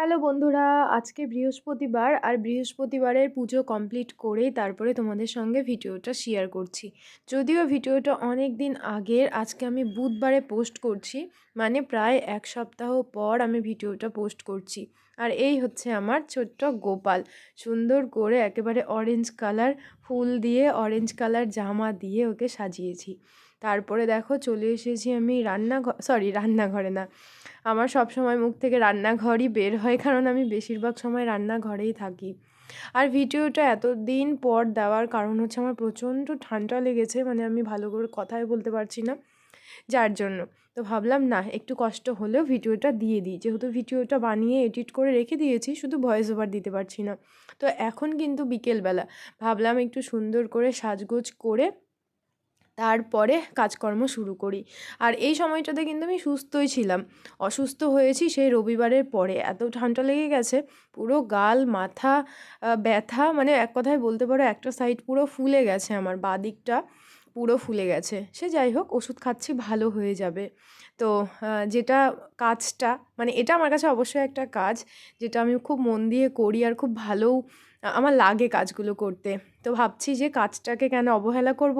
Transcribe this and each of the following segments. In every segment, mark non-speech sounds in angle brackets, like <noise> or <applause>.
Hello বন্ধুরা, আজকে বৃহস্পতিবার আর বৃহস্পতিবারের পুজো কমপ্লিট করেই তারপরে তোমাদের সঙ্গে ভিডিওটা শেয়ার করছি। যদিও ভিডিওটা অনেক দিন আগের, আজকে আমি বুধবারে পোস্ট করছি মানে প্রায় এক সপ্তাহ পর আমি ভিডিওটা পোস্ট করছি। আর এই হচ্ছে আমার ছোট্ট গোপাল, সুন্দর করে একেবারে অরেঞ্জ কালার ফুল দিয়ে অরেঞ্জ কালার জামা দিয়ে ওকে সাজিয়েছি। তারপরে দেখো চলে এসেছি আমি রান্নাঘর সরি রান্নাঘরে না। আমার সব সময় মুখ থেকে রান্নাঘরই বের হয়, কারণ আমি বেশিরভাগ সময় রান্নাঘরেই থাকি। আর ভিডিওটা এতদিন পর দেওয়ার কারণ হচ্ছে আমার প্রচণ্ড ঠান্ডা লেগেছে মানে আমি ভালো করে কথাই বলতে পারছি না যার জন্য। তো ভাবলাম, না, একটু কষ্ট হলেও ভিডিওটা দিয়ে দিই। যেহেতু ভিডিওটা বানিয়ে এডিট করে রেখে দিয়েছি, শুধু ভয়েস ওভার দিতে পারছি না। তো এখন কিন্তু বিকেলবেলা। ভাবলাম একটু সুন্দর করে সাজগোজ করে তারপরে কাজকর্ম শুরু করি। আর এই সময়টাতে কিন্তু আমি সুস্থই ছিলাম। অসুস্থ হয়েছি সেই রবিবারের পরে। এত ঠান্ডা লেগে গেছে, পুরো গাল, মাথা ব্যথা মানে এক কথায় বলতে পারো একটা সাইড পুরো ফুলে গেছে আমার, বাঁ দিকটা পুরো ফুলে গেছে। সে যাই হোক, ওষুধ খাচ্ছি, ভালো হয়ে যাবে। তো যেটা কাজটা মানে এটা আমার কাছে অবশ্যই একটা কাজ, যেটা আমি খুব মন দিয়ে করি আর খুব ভালোও আমার লাগে কাজগুলো করতে। তো ভাবছি যে কাজটাকে কেন অবহেলা করব?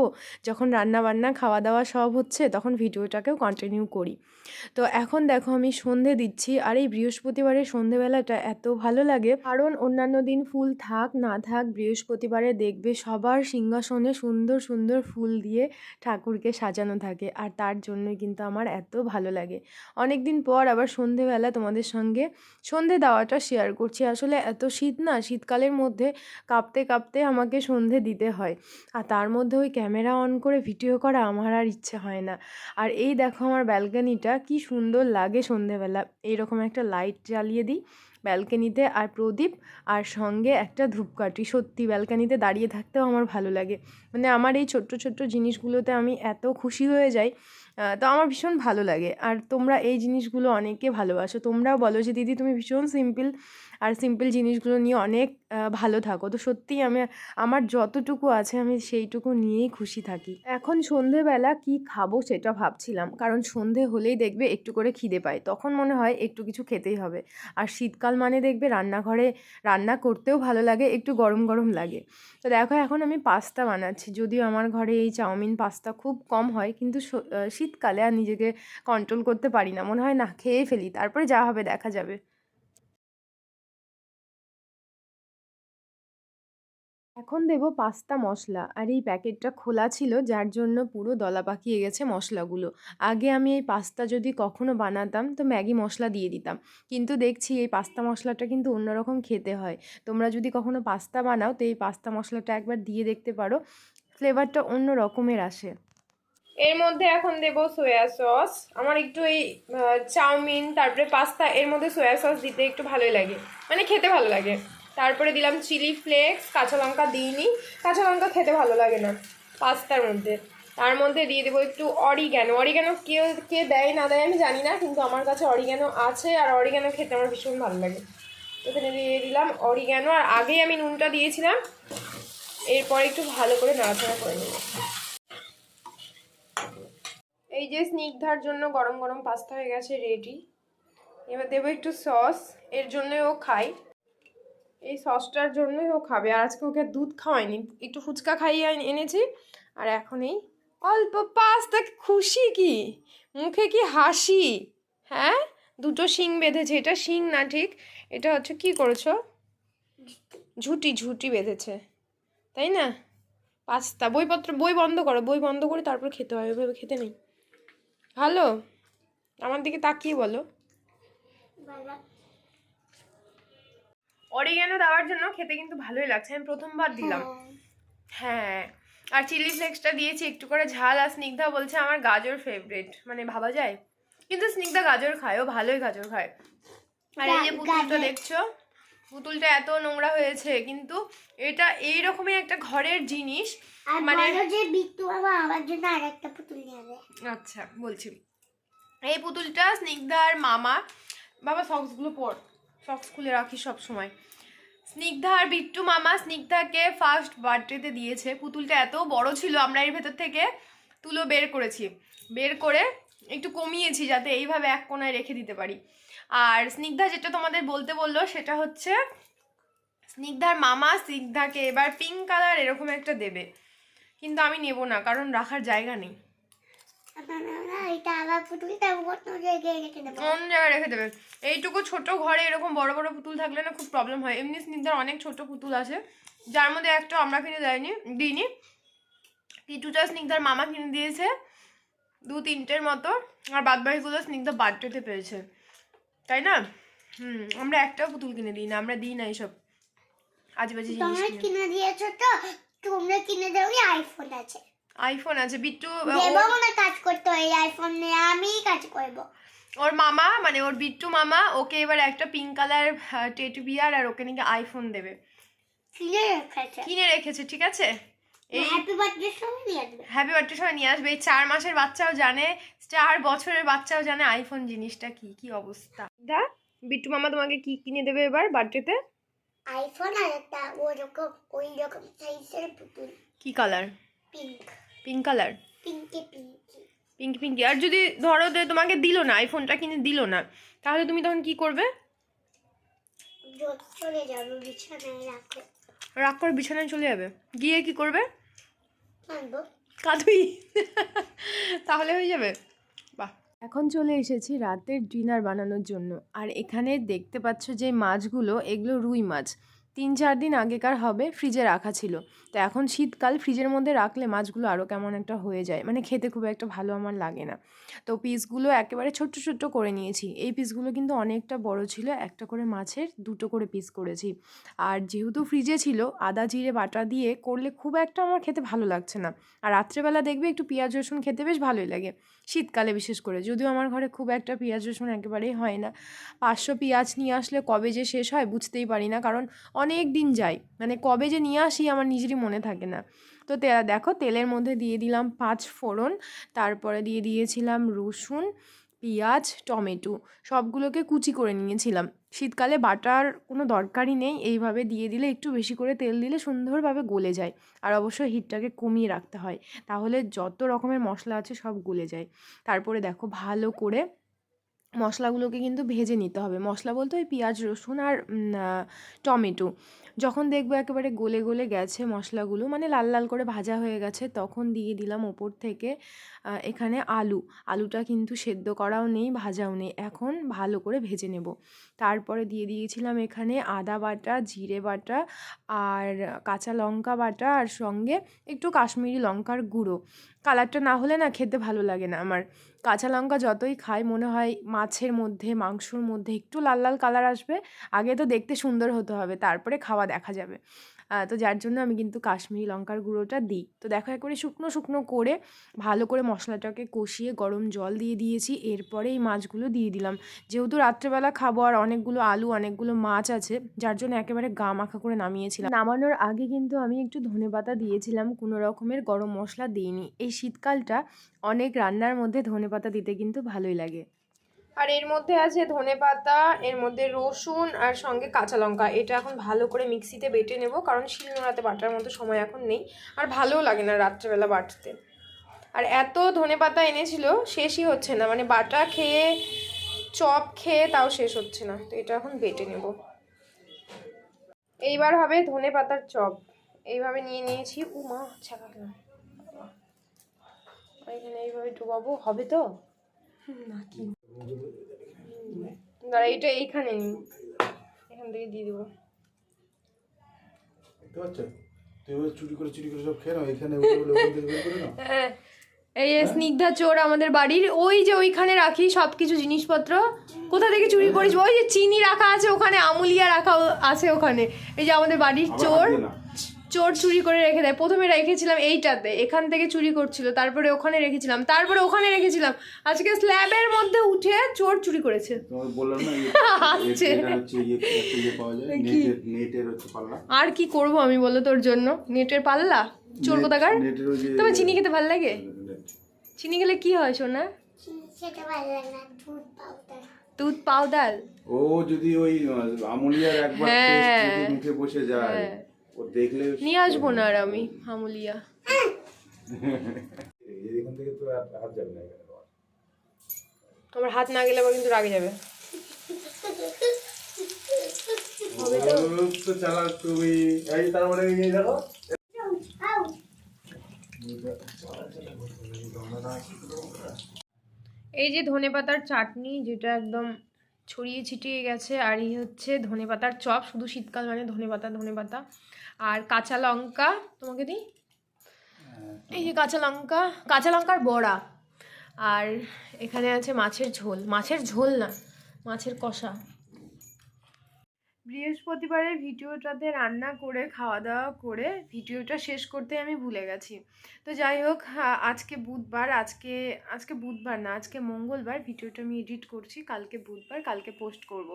যখন রান্না বান্না খাওয়া দাওয়া সব হচ্ছে, তখন ভিডিওটাকেও কন্টিনিউ করি। তো এখন দেখো আমি সন্ধে দিচ্ছি, আর এই বৃহস্পতিবারের সন্ধেবেলাটা এত ভালো লাগে। কারণ অন্যান্য দিন ফুল থাক, না থাক, বৃহস্পতিবারে দেখবে সবার সিংহাসনে সুন্দর সুন্দর ফুল দিয়ে ঠাকুরকে সাজানো থাকে, আর তার জন্যই কিন্তু আমার এত ভালো লাগে। অনেক দিন পর আবার সন্ধেবেলা তোমাদের সঙ্গে সন্ধে দেওয়াটা শেয়ার করছি। আসলে এত শীত না, শীতকালের মধ্যে কাঁপতে কাঁপতে আমাকে সন্ধে দিতে হয়। আর তার মধ্যে ওই ক্যামেরা অন করে ভিডিও করা আমার আর ইচ্ছে হয় না। আর এই দেখো আমার ব্যালকানিটা কি সুন্দর লাগে সন্ধেবেলা। এইরকম একটা লাইট জ্বালিয়ে দিই ব্যালকানিতে আর প্রদীপ আর সঙ্গে একটা ধূপকাঠি। সত্যি ব্যালকানিতে দাঁড়িয়ে থাকতেও আমার ভালো লাগে। মানে আমার এই ছোট্ট ছোট্ট জিনিসগুলোতে আমি এত খুশি হয়ে যাই তো আমার ভীষণ ভালো লাগে। আর তোমরা এই জিনিসগুলো অনেকে ভালোবাসো। তোমরাও বলো যে, দিদি, তুমি ভীষণ সিম্পল আর সিম্পল জিনিসগুলো নিয়ে অনেক ভালো থাকো। তো সত্যিই আমি, আমার যতটুকু আছে, আমি সেইটুকু নিয়েই খুশি থাকি। এখন সন্ধেবেলা কি খাব সেটা ভাবছিলাম। কারণ সন্ধে হলেই দেখবে একটু করে খিদে পায়। তখন মনে হয় একটু কিছু খেতেই হবে। আর শীতকাল মানে দেখবে রান্নাঘরে রান্না করতেও ভালো লাগে, একটু গরম গরম লাগে। তো দেখো, এখন আমি পাস্তা বানাচ্ছি। যদিও আমার ঘরে এই চাউমিন পাস্তা খুব কম হয়, কিন্তু শীতকালে আর নিজেকে কন্ট্রোল করতে পারি না। মনে হয়, না, খেয়ে ফেলি, তারপরে যা হবে দেখা যাবে। এখন দেব পাস্তা মশলা আর এই প্যাকেটটা খোলা ছিল, যার জন্য পুরো দলা পাকিয়ে গেছে মশলাগুলো। আগে আমি এই পাস্তা যদি কখনো বানাতাম, তো ম্যাগি মশলা দিয়ে দিতাম। কিন্তু দেখছি এই পাস্তা মশলাটা কিন্তু অন্যরকম খেতে হয়। তোমরা যদি কখনো পাস্তা বানাও, তো এই পাস্তা মশলাটা একবার দিয়ে দেখতে পারো। ফ্লেভারটা অন্য রকমের আসে। এর মধ্যে এখন দেব সোয়া সস আমার একটু এই চাউমিন, তারপরে পাস্তা, এর মধ্যে সোয়া সস দিতে একটু ভালোই লাগে। মানে খেতে ভালো লাগে। তারপরে দিলাম চিলি ফ্লেক্স কাঁচা লঙ্কা দিইনি। কাঁচা লঙ্কা খেতে ভালো লাগে না পাস্তার মধ্যে। তার মধ্যে দিয়ে দেবো একটু অরিগ্যানো অরিগ্যানো কে কে দেয় না দেয় আমি জানি না, কিন্তু আমার কাছে অরিগ্যানো আছে আর অরিগ্যানো খেতে আমার ভীষণ ভালো লাগে। এখানে দিয়ে দিলাম অরিগ্যানো আর আগেই আমি নুনটা দিয়েছিলাম। এরপর একটু ভালো করে নাড়াচাড়া করে নেব। এই যে স্নিগ্ধার জন্য গরম গরম পাস্তা হয়ে গেছে রেডি এবার দেবো একটু সস এর জন্য ও খাই এই সসটার জন্যই ও খাবে। আর আজকে ওকে দুধ খাওয়াইনি একটু ফুচকা খাইয়ে এনেছি। আর এখন এই অল্প পাস্তা, খুশি কি? মুখে কি হাসি? হ্যাঁ? দুটো শিং বেঁধেছে। এটা শিং না ঠিক? এটা হচ্ছে কি করেছ? ঝুটি ঝুটি বেঁধেছে। তাই না? পাস্তা, বইপত্র, বই বন্ধ করো। বই বন্ধ করে তারপর খেতে হয়। ওইভাবে খেতে নেই। ভালো? আমার দিকে তাকিয়ে বলো। অরিগ্যানো দেওয়ার জন্য খেতে কিন্তু ভালোই লাগছে। আমি প্রথমবার দিলাম। হ্যাঁ। আর চিলি ফ্লেক্সটা দিয়েছি একটু করে ঝাল। আর স্নিগ্ধা বলছে আমার গাজর ফেভারিট মানে ভাবা যায়? কিন্তু স্নিগ্ধা গাজর খায়। ও ভালোই গাজর খায়। আর এই যে পুতুলটা দেখছ? পুতুলটা এত নোংরা হয়েছে কিন্তু এটা এই রকমই একটা ঘরের জিনিস মানে যে বিট্টু বাবা আমার জন্য আরেকটা পুতুল নিয়ে আচ্ছা বলছি। এই পুতুলটা স্নিগ্ধার মামা বাবা সক্সগুলো পর সক্স খুলে রাখি সব সময়। স্নিগ্ধা আর বিট্টু মামা স্নিগ্ধাকে ফার্স্ট বার্থডেতে দিয়েছে। পুতুলটা এত বড় ছিল আমরা এর ভেতর থেকে তুলো বের করেছি। বের করে একটু কমিয়েছি যাতে এইভাবে এক কোনায় রেখে দিতে পারি। আর স্নিগ্ধা যেটা তোমাদের বলতে বলল সেটা হচ্ছে স্নিগ্ধার মামা স্নিগ্ধাকে এবার পিঙ্ক কালার এরকম একটা দেবে। কিন্তু আমি নেব না, কারণ রাখার জায়গা নেই। না না না এটা আবার পুতুলটা অন্য জায়গায় রেখে দেবো? এইটুকু ছোট ঘরে এরকম বড় বড় পুতুল থাকলে না খুব প্রবলেম হয়। এমনি স্নিগ্ধার অনেক ছোট পুতুল আছে। যার মধ্যে একটা আমরা কিনে দেয়নি, দিইনি। কিছুটা স্নিগ্ধার মামা কিনে দিয়েছে। দু তিনটের মতো। আর বাদ বাকিগুলো স্নিগ্ধা বার্থডেতে পেয়েছে। তাই না? হুম আমরা একটাও পুতুল কিনে দিই না আমরা দিই না এইসব আজেবাজে জিনিস তোমরা কিনে। দিয়েছ তো তোমরা কিনে দাও আইফোন আছে। আইফোন আছে বিট্টু দেবো না কাজ করতে ওই আইফোন নিয়ে আমি কাজ করব। ওর মামা মানে ওর বিট্টু মামা ওকে এবার একটা পিঙ্ক কালার টেটু বিয়ার আর ওকে নাকি আইফোন দেবে। কিনে রেখেছে। কিনে রেখেছে ঠিক আছে? এই হ্যাপি বার্থডে সময় দিয়ে দেবে হ্যাপি বার্থডে সময় নিয়ে আসবে। এই চার মাসের বাচ্চাও জানে চার বছরের বাচ্চাও জানে আইফোন জিনিসটা কি কি অবস্থা। দা বিট্টু মামা তোমাকে কি কিনে দেবে এবার বার্থডেতে? আইফোন আর একটা ওরকম ওই রকম সাইজের পুতুল। কি colour pink pink colour pinky pinky pink pinky আর যদি ধরো যে তোমাকে দিল না আইফোনটা কিনে দিল না তাহলে তুমি তখন কি করবে? চলে যাব বিছানায় রাখো রাগ করে বিছানায় চলে যাবে। গিয়ে কি করবে? কাঁদবি। তাহলে হয়ে যাবে। বাহ। এখন চলে এসেছি রাতের ডিনার বানানোর জন্য। আর এখানে দেখতে পাচ্ছ যে মাছগুলো, এগুলো রুই মাছ। তিন চার দিন আগেকার হবে, ফ্রিজে রাখা ছিল। তো এখন শীতকাল, ফ্রিজের মধ্যে রাখলে মাছগুলো আরও কেমন একটা হয়ে যায়। মানে খেতে খুব একটা ভালো আমার লাগে না। তো পিসগুলো একেবারে ছোট্ট ছোট্ট করে নিয়েছি। এই পিসগুলো কিন্তু অনেকটা বড় ছিল, একটা করে মাছের, দুটো করে পিস করেছি। আর যেহেতু ফ্রিজে ছিল, আদা, জিরে, বাটা দিয়ে করলে খুব একটা আমার খেতে ভালো লাগছে না। আর রাত্রেবেলা দেখবে একটু পেঁয়াজ, রসুন খেতে বেশ ভালোই লাগে। শীতকালে বিশেষ করে। যদিও আমার ঘরে খুব একটা পেঁয়াজ, রসুন একেবারেই হয় না। পাঁচশো পেঁয়াজ নিয়ে আসলে কবে যে শেষ হয় বুঝতেই পারি না, কারণ অনেক দিন যাই মানে কবে যে নিয়ে আসি আমার নিজেরই মনে থাকে না। তো, দেখো তেলের মধ্যে দিয়ে দিলাম পাঁচ ফোড়ন, তারপরে দিয়ে দিয়েছিলাম রসুন পেঁয়াজ, টমেটো সবগুলোকে কুচি করে নিয়েছিলাম। শীতকালে বাটার কোনো দরকারই নেই, এইভাবে দিয়ে দিলে একটু বেশি করে তেল দিলে সুন্দরভাবে গলে যায় আর অবশ্যই হিটটাকে কমিয়ে রাখতে হয়। তাহলে যত রকমের মশলা আছে সব গলে যায়। তারপরে দেখো ভালো করে মশলাগুলোকে কিন্তু ভেজে নিতে হবে। মশলা বলতে ওই পেঁয়াজ, রসুন আর টমেটো। যখন দেখব একেবারে গলে গলে গেছে মশলাগুলো মানে লাল লাল করে ভাজা হয়ে গেছে, তখন দিয়ে দিলাম ওপর থেকে এখানে আলু। আলুটা কিন্তু সেদ্ধ করাও নেই, ভাজাও নেই। এখন ভালো করে ভেজে নেব। তারপরে দিয়ে দিয়েছিলাম এখানে আদা বাটা, জিরে বাটা আর কাঁচা লঙ্কা বাটা আর সঙ্গে একটু কাশ্মীরি লঙ্কার গুঁড়ো। কালারটা না হলে না খেতে ভালো লাগে না আমার। কাঁচা লঙ্কা যতই খাই, মনে হয় মাছের মধ্যে, মাংসর মধ্যে একটু লাল লাল কালার আসবে, আগে তো দেখতে সুন্দর হতে হবে, তারপরে খাওয়া দেখা যাবে। তো যার জন্য আমি কিন্তু কাশ্মীরি লঙ্কার গুঁড়োটা দিই। তো দেখো একবারে শুকনো শুকনো করে ভালো করে মশলাটাকে কষিয়ে গরম জল দিয়ে দিয়েছি। এরপরে এই মাছগুলো দিয়ে দিলাম। যেহেতু রাত্রেবেলা খাব আর অনেকগুলো আলু, অনেকগুলো মাছ আছে, যার জন্য একেবারে গা মাখা করে নামিয়েছিলাম। নামানোর আগে কিন্তু আমি একটু ধনেপাতা দিয়েছিলাম, কোনো রকমের গরম মশলা দিইনি। এই শীতকালটা অনেক রান্নার মধ্যে ধনেপাতা দিতে কিন্তু ভালোই লাগে। আর এর মধ্যে আছে ধনেপাতা এর মধ্যে রসুন আর সঙ্গে কাঁচা লঙ্কা। এটা এখন ভালো করে মিক্সিতে বেটে নেব, কারণ শিলনোড়াতে বাটার মতো সময় এখন নেই, আর ভালোও লাগে না রাত্রেবেলা বাটতে। আর এত ধনেপাতা এনেছিল, শেষই হচ্ছে না। মানে বাটা খেয়ে, চপ খেয়ে তাও শেষ হচ্ছে না। তো এটা এখন বেটে নেব। এইবার হবে ধনে পাতার চপ। এইভাবে নিয়ে নিয়েছি। উমা ছাকা এইভাবে ডুবাবো। হবে তো? না দাঁড়া এটা এইখানে। নিই এখান থেকে দিয়ে দেবো। দেখতে পাচ্ছ? তুই চুরি করে চুরি করে সব খেয়ে নাও এখানে উঠে বলে ওখান থেকে বের করে নাও। এই যে স্নিগ্ধা চোর আমাদের বাড়ির ওই যে ওইখানে রাখি সব কিছু জিনিসপত্র। কোথা থেকে চুরি করিস ওই যে চিনি রাখা আছে ওখানে আমুলিয়া রাখা আছে ওখানে। এই যে আমাদের বাড়ির চোর। না। চোর চুরি করে রেখে দেয়। প্রথমে রেখেছিলাম এইটাতে এখান থেকে চুরি করছিল তারপরে ওখানে রেখেছিলাম তারপরে ওখানে রেখেছিলাম। আজকে স্ল্যাবের মধ্যে উঠে চোর চুরি করেছে। ইয়ে- <laughs> এটা হচ্ছে ইয়ে ইয়ে আর কি করব আমি বলো তোর জন্য? নেটের পাল্লা? চোর কোথাকার? তোমার চিনি খেতে ভালো লাগে? চিনি খেলে কি হয় সোনা? সেটা না দুধ পাউডার। দুধ ও যদি ওই আমুলিয়ার একবার হ্যাঁ। মুখে বসে যায়। হ্যাঁ। ও দেখলে নিয়ে আসব না আর আমি আমুলিয়া <laughs> এখান থেকে তো হাত যাবে না আমার হাত না গেলে আবার কিন্তু রাগে যাবে। তো। চালাক তুমি। এই তার মানে এই দেখো এই যে ধনেপাতার চাটনি যেটা একদম ছড়িয়ে ছিটিয়ে গেছে আর এই হচ্ছে ধনেপাতার চপ। শুধু শীতকাল মানে ধনেপাতা ধনেপাতা। আর কাঁচা লঙ্কা তোমাকে দিই? এই যে কাঁচা লঙ্কা কাঁচা লঙ্কার বড়া। আর এখানে আছে মাছের ঝোল। মাছের ঝোল না মাছের কষা। বৃহস্পতিবারের ভিডিওটাতে রান্না করে খাওয়া দাওয়া করে ভিডিওটা শেষ করতে আমি ভুলে গেছি। তো যাই হোক আজকে বুধবার, আজকে আজকে বুধবার না, আজকে মঙ্গলবার ভিডিওটা আমি এডিট করছি, কালকে বুধবার, কালকে পোস্ট করব।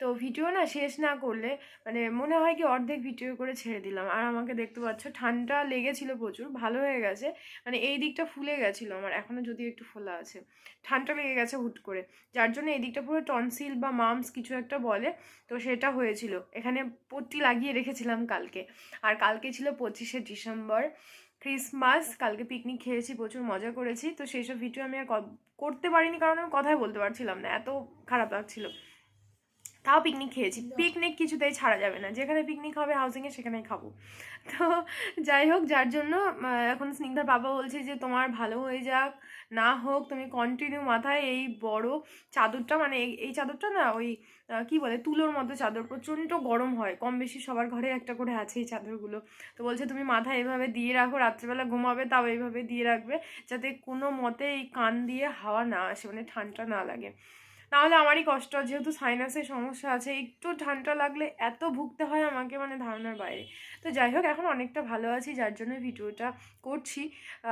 তো ভিডিও না শেষ না করলে মানে মনে হয় কি অর্ধেক ভিডিও করে ছেড়ে দিলাম। আর আমাকে দেখতে পাচ্ছ, ঠান্ডা লেগেছিল প্রচুর, ভালো হয়ে গেছে। মানে এই দিকটা ফুলে গেছিল আমার এখনও যদিও একটু ফোলা আছে। ঠান্ডা লেগে গেছে হুট করে। যার জন্য এই দিকটা পুরো টনসিল বা মামস কিছু একটা বলে, তো সেটা হয়েছিল। এখানে পট্টি লাগিয়ে রেখেছিলাম কালকে। আর কালকে ছিল পঁচিশে ডিসেম্বর। ক্রিসমাস, কালকে পিকনিক খেয়েছি, প্রচুর মজা করেছি। তো সেই সব ভিডিও আমি আর করতে পারিনি কারণ আমি কথাই বলতে পারছিলাম না। এত খারাপ লাগছিল। তাও পিকনিক খেয়েছি। পিকনিক কিছুতেই ছাড়া যাবে না। যেখানে পিকনিক হবে হাউসিংয়ে সেখানেই খাব। তো যাই হোক যার জন্য এখন স্নিগ্ধার বাবা বলছে যে তোমার ভালো হয়ে যাক। না হোক তুমি কন্টিনিউ মাথায় এই বড় চাদরটা মানে এই চাদরটা না ওই কি বলে তুলোর মতো চাদর। প্রচণ্ড গরম হয়। কম বেশি সবার ঘরে একটা করে আছে এই চাদরগুলো। তো বলছে তুমি মাথায় এভাবে দিয়ে রাখো রাত্রেবেলা ঘুমাবে তাও এইভাবে দিয়ে রাখবে যাতে কোনো মতে এই কান দিয়ে হাওয়া না আসে মানে ঠান্ডা না লাগে। নাহলে আমারই কষ্ট, যেহেতু সাইনাসের সমস্যা আছে, একটু ঠান্ডা লাগলে এত ভুগতে হয় আমাকে মানে ধারণার বাইরে। তো যাই হোক, এখন অনেকটা ভালো আছি, যার জন্য ভিডিওটা করছি।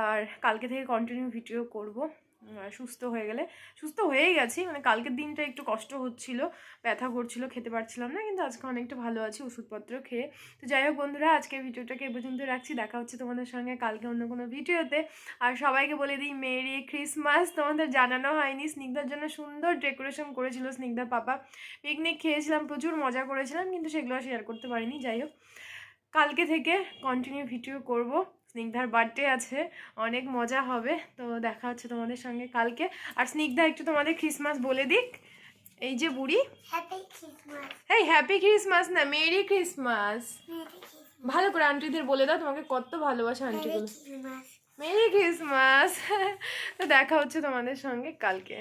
আর কালকে থেকে কন্টিনিউ ভিডিও করব। সুস্থ হয়ে গেলে। সুস্থ হয়েই গেছি মানে কালকের দিনটা একটু কষ্ট হচ্ছিল, ব্যথা করছিল, খেতে পারছিলাম না, কিন্তু আজকে অনেকটা ভালো আছি, ওষুধপত্র খেয়ে। তো যাই হোক বন্ধুরা আজকে ভিডিওটাকে এ পর্যন্ত রাখছি, দেখা হচ্ছে তোমাদের সঙ্গে কালকে অন্য কোনো ভিডিওতে। আর সবাইকে বলে দিই, মেরি ক্রিসমাস! তোমাদের জানানো হয়নি, স্নিগ্ধার জন্য সুন্দর ডেকোরেশন করেছিল স্নিগ্ধার পাপা। পিকনিক খেয়েছিলাম, প্রচুর মজা করেছিলাম, কিন্তু সেগুলো শেয়ার করতে পারিনি। যাই হোক, কালকে থেকে কন্টিনিউ ভিডিও করব। স্নিগ্ধার বার্থডে আছে অনেক মজা হবে। তো দেখা হচ্ছে তোমাদের সঙ্গে কালকে। আর স্নিগ্ধা একটু তোমাদের খ্রিসমাস বলে দিক। এই যে বুড়ি। হ্যাপি ক্রিসমাস এই হ্যাপি খ্রিসমাস না মেরি ক্রিসমাস ভালো করে আন্টিদের বলে দাও তোমাকে কত ভালোবাসে আন্টিগুলো মেরি ক্রিসমাস তো দেখা হচ্ছে তোমাদের সঙ্গে কালকে।